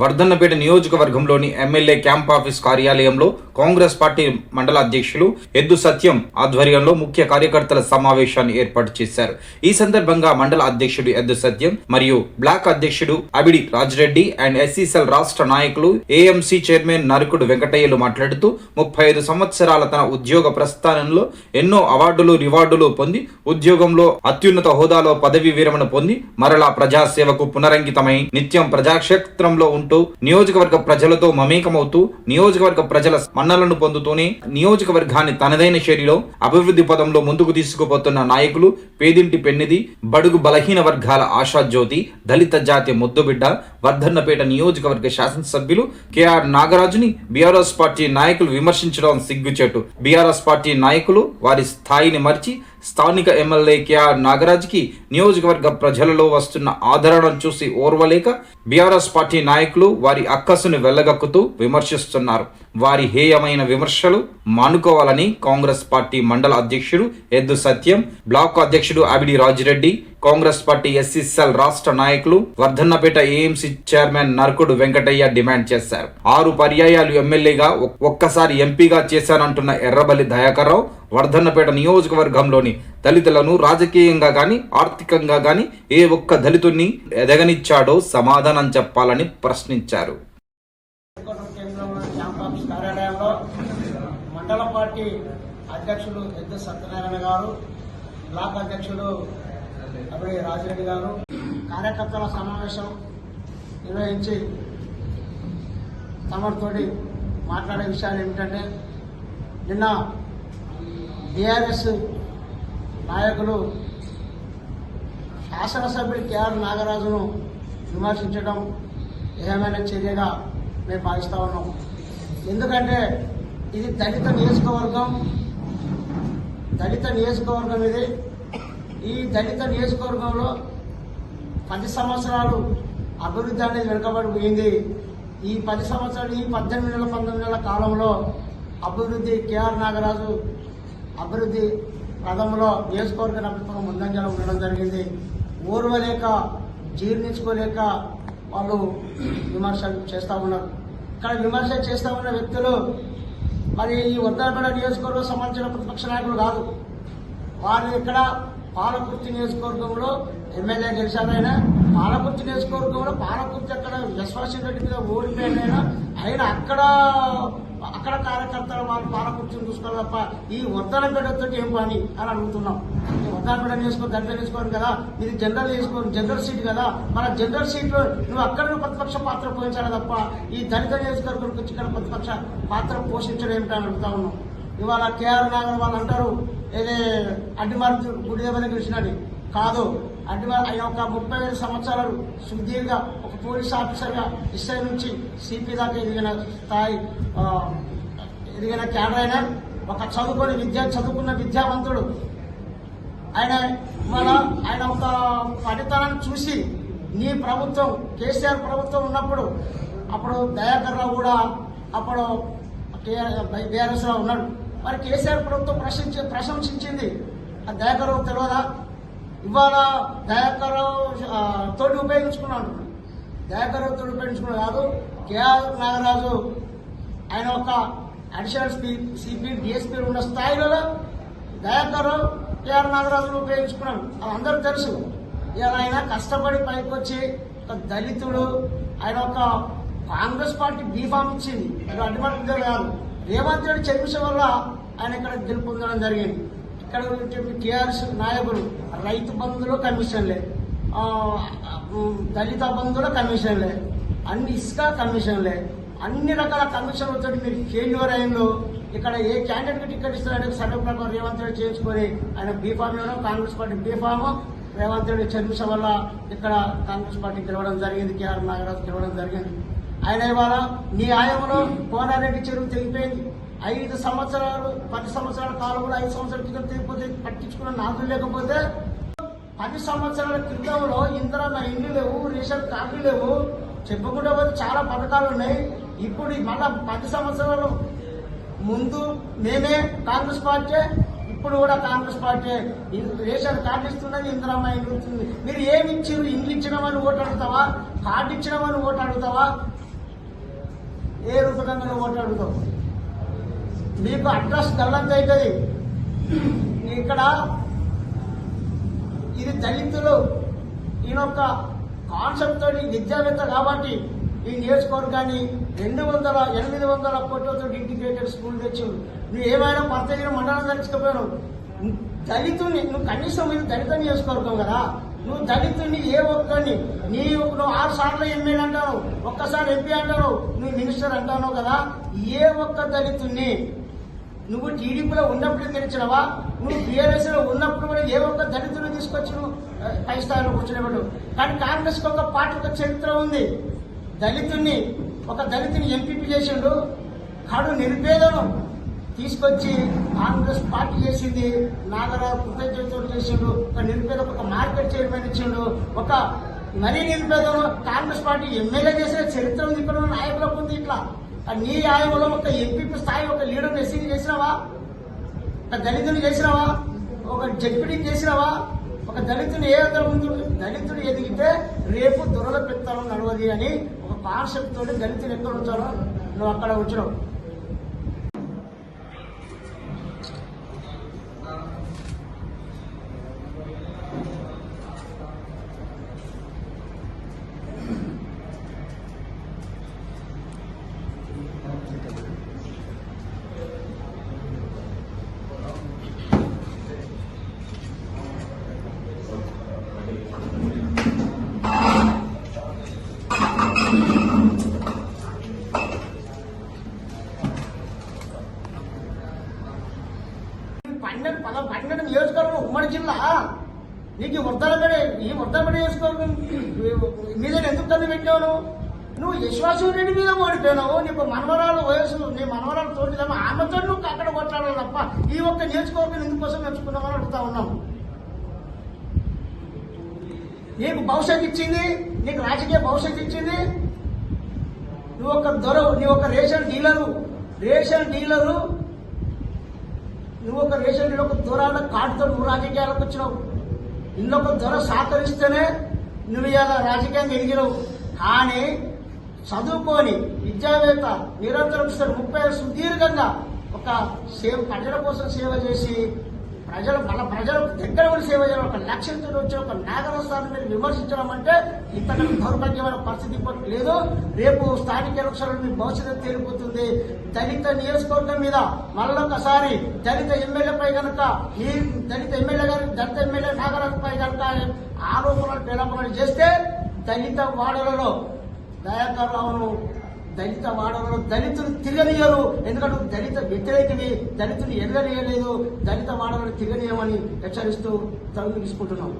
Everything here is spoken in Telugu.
వర్ధన్నపేట నియోజకవర్గంలోని ఎమ్మెల్యే క్యాంప్ ఆఫీస్ కార్యాలయంలో కాంగ్రెస్ పార్టీ మండల అధ్యక్షులు ఎద్దు సత్యం ఆధ్వర్యంలో ముఖ్య కార్యకర్తల సమావేశాన్ని ఏర్పాటు చేశారు. ఈ సందర్భంగా మండల అధ్యక్షుడు ఎద్దు సత్యం మరియు బ్లాక్ అధ్యక్షుడు అబిడి రాజిరెడ్డి అండ్ ఎస్సీసెల్ రాష్ట్ర నాయకులు ఏఎంసీ చైర్మన్ నరకుడు వెంకటయ్యలు మాట్లాడుతూ ముప్పై ఐదు సంవత్సరాల తన ఉద్యోగ ప్రస్థానంలో ఎన్నో అవార్డులు రివార్డులు పొంది ఉద్యోగంలో అత్యున్నత హోదాలో పదవి విరమణ పొంది మరలా ప్రజాసేవకు పునరంకితమై నిత్యం ప్రజాక్షేత్రంలో ఉంటూ నియోజకవర్గ ప్రజలతో మమేకమవుతూ నియోజకవర్గ ప్రజల మన్నలను పొందుతూనే నియోజకవర్గాన్ని తనదైన శైలిలో అభివృద్ధి పదంలో ముందుకు తీసుకుపోతున్న నాయకులు పేదింటి పెన్నిది బడుగు బలహీన వర్గాల ఆశాజ్యోతి దళిత జాతి ముద్దుబిడ్డ వర్ధన్నపేట నియోజకవర్గ శాసనసభ్యులు కెఆర్ నాగరాజుని బీఆర్ఎస్ పార్టీ నాయకులు విమర్శించడం సిగ్గుచేటు. బీఆర్ఎస్ పార్టీ నాయకులు వారి స్థాయిని మర్చి స్థానిక ఎమ్మెల్యే కేఆర్ నాగరాజ్కి నియోజకవర్గ ప్రజలలో వస్తున్న ఆదరణను చూసి ఓర్వలేక బీఆర్ఎస్ పార్టీ నాయకులు వారి అక్కసును వెళ్ళగక్కుతూ విమర్శిస్తున్నారు. వారి హేయమైన విమర్శలు మానుకోవాలని కాంగ్రెస్ పార్టీ మండల అధ్యక్షుడు ఎద్దు సత్యం బ్లాక్ అధ్యక్షుడు అబిడి రాజిరెడ్డి కాంగ్రెస్ పార్టీ ఎస్సీసెల్ రాష్ట్ర నాయకులు Wardhannapet AMC chairman Narakudu Venkataiah demand చేశారు. ఆరు పర్యాయాలు ఎమ్మెల్యేగా ఒక్కసారి ఎంపీగా చేశానంటున్న ఎర్రబల్లి దయాకర్రావు వర్ధన్నపేట నియోజకవర్గంలోని దళితులను రాజకీయంగా కానీ ఆర్థికంగా కానీ ఏ ఒక్క దళితుణ్ణి ఎదగనిచ్చాడో సమాధానం చెప్పాలని ప్రశ్నించారు. కార్యాలయంలో మండల పార్టీ అధ్యక్షులు పెద్ద సత్యనారాయణ గారు బ్లాక్ అధ్యక్షుడు అబడి రాజిరెడ్డి గారు కార్యకర్తల సమావేశం నిర్వహించి తమరితోటి మాట్లాడే విషయాలు ఏమిటంటే నిన్న టీఆర్ఎస్ నాయకులు శాసనసభ్యుడు కేఆర్ నాగరాజును విమర్శించడం ఏమైనా చర్యగా మేము భావిస్తా ఉన్నాం. ఎందుకంటే ఇది దళిత నియోజకవర్గం దళిత నియోజకవర్గం ఇది. ఈ దళిత నియోజకవర్గంలో పది సంవత్సరాలు అభివృద్ధి అనేది వెనుకబడిపోయింది ఈ పది సంవత్సరాలు ఈ పద్దెనిమిది నెలల పంతొమ్మిది నెలల కాలంలో అభివృద్ధి కేఆర్ నాగరాజు అభివృద్ధి పదంలో నియోజకవర్గ ప్రభుత్వం ముందంజలో ఉండడం జరిగింది. ఓర్వలేక జీర్ణించుకోలేక వాళ్ళు విమర్శలు చేస్తూ ఉన్నారు. ఇక్కడ విమర్శ చేస్తూ ఉన్న వ్యక్తులు మరి ఈ ఉత్తరపేట నియోజకవర్గం సంబంధించిన ప్రతిపక్ష నాయకులు కాదు. వారు ఇక్కడ పాలకుర్తి నియోజకవర్గంలో ఎమ్మెల్యే గెలిచారైనా పాలకుర్తి నియోజకవర్గంలో పాలకుర్తి అక్కడ విశ్వాసం రెడ్డి మీద ఓడిపోయినైనా ఆయన అక్కడ అక్కడ కార్యకర్తలు వాళ్ళు పాలకుర్తిని చూసుకోవాలి తప్ప ఈ ఉత్తరపేటతో ఏం పని అని అడుగుతున్నాం. ఈ ఉత్తరపేట నియోజకవర్గం దళిత కదా ఇది జనరల్ వేసుకోవాలి జనరల్ సీట్ కదా. మన జనరల్ సీట్లో నువ్వు అక్కడ ప్రతిపక్ష పాత్ర పోషించాలి తప్ప ఈ దళిత నియోజకవర్గం వచ్చి ఇక్కడ ప్రతిపక్ష పాత్ర పోషించడం ఏమిటని అడుగుతా ఉన్నాం. ఇవాళ కేఆర్ నాగర్ వాళ్ళు అంటారు ఏదే అడ్డిమారు గుడి దగ్గర గెలిచినది కాదు అడ్డిమారు ఆయన ఒక ముప్పై ఐదు సంవత్సరాలు సుదీర్ఘ పోలీస్ ఆఫీసర్గా ఇస్ఐ నుంచి సిపి దాకా ఎదిగిన స్థాయి ఎదిగిన క్యాడర్ అయినా ఒక చదువుకొని విద్య చదువుకున్న విద్యావంతుడు. ఆయన మన ఆయన ఒక పనితనాన్ని చూసి నీ ప్రభుత్వం కేసీఆర్ ప్రభుత్వం ఉన్నప్పుడు అప్పుడు దయాకర్ రావు కూడా అప్పుడు బీఆర్ఎస్ రావు ఉన్నాడు. మరి కేసీఆర్ ప్రభుత్వం ప్రశంసి ప్రశంసించింది. ఆ దయాకర్ రావు తెలియదా ఇవాళ దయాకర్ రావు తోటి ఉపయోగించుకున్నాడు. దయాకర్ రావు కాదు కేఆర్ నాగరాజు ఆయన ఒక అడిషనల్ సిపి డిఎస్పీ ఉన్న స్థాయిలో దయాకర్ కేఆర్ నాగరాజును ఉపయోగించుకున్నాడు అది అందరూ తెలుసు. ఇలా ఆయన కష్టపడి పైకి వచ్చి ఒక దళితుడు ఆయన ఒక కాంగ్రెస్ పార్టీ బీఫామ్ ఇచ్చింది. అది అడ్డుమాట కాదు. రేవంత్ రెడ్డి చెల్లించడం వల్ల ఆయన ఇక్కడ గెలుపొందడం జరిగింది. ఇక్కడ ఉన్నటువంటి టీఆర్ఎస్ నాయకులు రైతు బంధులో కమిషన్లే లేదు దళిత బంధువుల కమిషన్లే అన్ని ఇసుక కమిషన్లే అన్ని రకాల కమిషన్లతో మీరు ఫెయిల్యూర్ అయిందో ఇక్కడ ఏ క్యాండిడేట్ టికెట్ ఇస్తున్నాడు సర్వే ప్రకారం రేవంత్ రెడ్డి చేయించుకొని ఆయన బీఫామ్ ఇవ్వడం Congress party B form Revanth Reddy చర్మిష వల్ల ఇక్కడ కాంగ్రెస్ పార్టీ గెలవడం జరిగింది కేఆర్ నాగరాజు గెలవడం జరిగింది. ఆయన ఇవాళ నీ ఆయంలో కోనారెడ్డి చెరువు తెగిపోయింది. ఐదు సంవత్సరాలు పది సంవత్సరాల కాలంలో ఐదు సంవత్సరాల క్రితం తెగిపోతే పట్టించుకున్న నాదులు లేకపోతే పది సంవత్సరాల క్రితంలో ఇందిరమ్మ ఇండ్లు లేవు రేషన్ కార్డులు లేవు. చెప్పుకుంటే పోతే చాలా పథకాలు ఉన్నాయి. ఇప్పుడు ఈ మళ్ళా పది సంవత్సరాలు ముందు మేమే కాంగ్రెస్ పార్టీ ఇప్పుడు కూడా కాంగ్రెస్ పార్టీ. రేషన్ కార్డు ఇస్తున్నది ఇందిరమ్మ ఇండ్లు ఇస్తుంది మీరు ఏమి ఇచ్చారు ఇండ్లు ఇచ్చినామని ఓటు అడుగుతావా? కార్డు ఇచ్చినామని ఓటు అడుగుతావా? ఏ రూపకంగా ఓటు అడుగుతావు. మీకు అడ్రస్ గల్లంత అవుతుంది. ఇక్కడ ఇది దళితులు. ఈయన యొక్క కాన్సెప్ట్ తోటి విద్యావేత్త కాబట్టి ఈ నియోజకవర్గాన్ని రెండు వందల ఎనిమిది వందల కోట్లతో ఇంటిగ్రేటెడ్ స్కూల్ తెచ్చిండు. నువ్వు ఏమైనా పర్తగిన మండలం తెలుసుకుపోయాను దళితుని నువ్వు కనీసం ఇది దళిత నియోజకవర్గం కదా. నువ్వు దళితుని ఏ ఒక్కరిని నీ నువ్వు ఆరు సార్లు ఎమ్మెల్యే అంటావు ఒక్కసారి ఎంపీ అంటావు నువ్వు మినిస్టర్ అంటావు కదా. ఏ ఒక్క దళితుని నువ్వు టీడీపీలో ఉన్నప్పుడు గెలిచినవా? నువ్వు బీఆర్ఎస్లో ఉన్నప్పుడు కూడా ఏ ఒక్క దళితులు తీసుకొచ్చి పై స్థాయిలో కూర్చునేవాడు? కానీ కాంగ్రెస్కి ఒక పార్టీ ఒక చరిత్ర ఉంది. దళితుని ఒక దళితుని ఎంపీపీ చేసిండు. కాడు నిరుపేదను తీసుకొచ్చి కాంగ్రెస్ పార్టీ చేసింది. నాగరాజు కృతజ్ఞతలు చేసిండు. ఒక నిరుపేద ఒక మార్కెట్ చైర్మన్ ఇచ్చిండు. ఒక మరీ నిరుపేదను కాంగ్రెస్ పార్టీ ఎమ్మెల్యే చేసిన చరిత్ర ఉంది. ఇక్కడ నాయకులకు ఉంది ఇట్లా. నీ ఆయంలో ఒక ఎంపీ స్థాయి ఒక లీడర్ ఎస్సీని చేసినావా? ఒక దళితుని చేసినావా? ఒక జడ్పీని చేసినావా? ఒక దళితుని ఏ ముందు దళితుడు ఎదిగితే రేపు దొరల పెత్తాను నడవది అని ఒక కాన్సెప్ట్ దళితులు ఎక్కడ ఉంచాలో నువ్వు అక్కడ ఉంచినావు నీకు ఈ వర్ధనపడి ఈ వర్ధనపడి నియోజకవర్గం మీద ఎందుకు తల్లి పెట్టావు నువ్వు? నువ్వు యశ్వాసు రెడ్డి మీద ఓడిపోయినావు. నీకు మనవరాలు వయసు నీ మనవరాలు తోటిదేమో ఆమెతో నువ్వు అక్కడ కొట్లాడాలి తప్ప ఈ ఒక్క నియోజకవర్గం ఎందుకోసం నేర్చుకున్నామని అడుగుతా ఉన్నావు. నీకు భవిష్యత్తు ఇచ్చింది. నీకు రాజకీయ భవిష్యత్తు ఇచ్చింది. నువ్వు ఒక దొర నువ్వు ఒక రేషన్ డీలరు. Ration dealer. నువ్వు ఒక రేషన్ డీలర్ ఒక దూరాల కార్డుతో నువ్వు రాజకీయాలకు వచ్చినావు. ఇన్నొక ధర సహకరిస్తేనే నువ్వు ఇలా రాజకీయంగా ఎదిగినవు. కానీ చదువుకొని విద్యావేత్త నిరంతరం శ్రమ, ముప్పై సుదీర్ఘంగా ఒక సేవ ప్రజల కోసం సేవ చేసి ప్రజలు మన ప్రజలకు దగ్గర ఉండి సేవ చేయాలి. ఒక లక్ష్యంతో వచ్చి ఒక నాగరస్థానం మీద విమర్శించడం అంటే ఇంతకన్నా దౌర్భాగ్యమైన పరిస్థితి ఇప్పుడు లేదు. రేపు స్థానిక ఎలక్షన్లు మీ భవిష్యత్తు తేలిపోతుంది దళిత నియోజకవర్గం మీద మళ్ళొకసారి దళిత ఎమ్మెల్యేపై కనుక ఈ దళిత ఎమ్మెల్యే గారి దళిత ఎమ్మెల్యే నాగరాజుపై కనుక ఆరోపణలు పేలాపనలు చేస్తే దళిత వాడలలో దయాకర్ రావును దళిత వాడలలో దళితులు తిరగనీయరు ఎందుకంటే దళిత వ్యతిరేకమే దళితులు ఎరగనీయలేదు దళిత వాడలను తిరగనీయమని హెచ్చరిస్తూ తరలి తీసుకుంటున్నాం.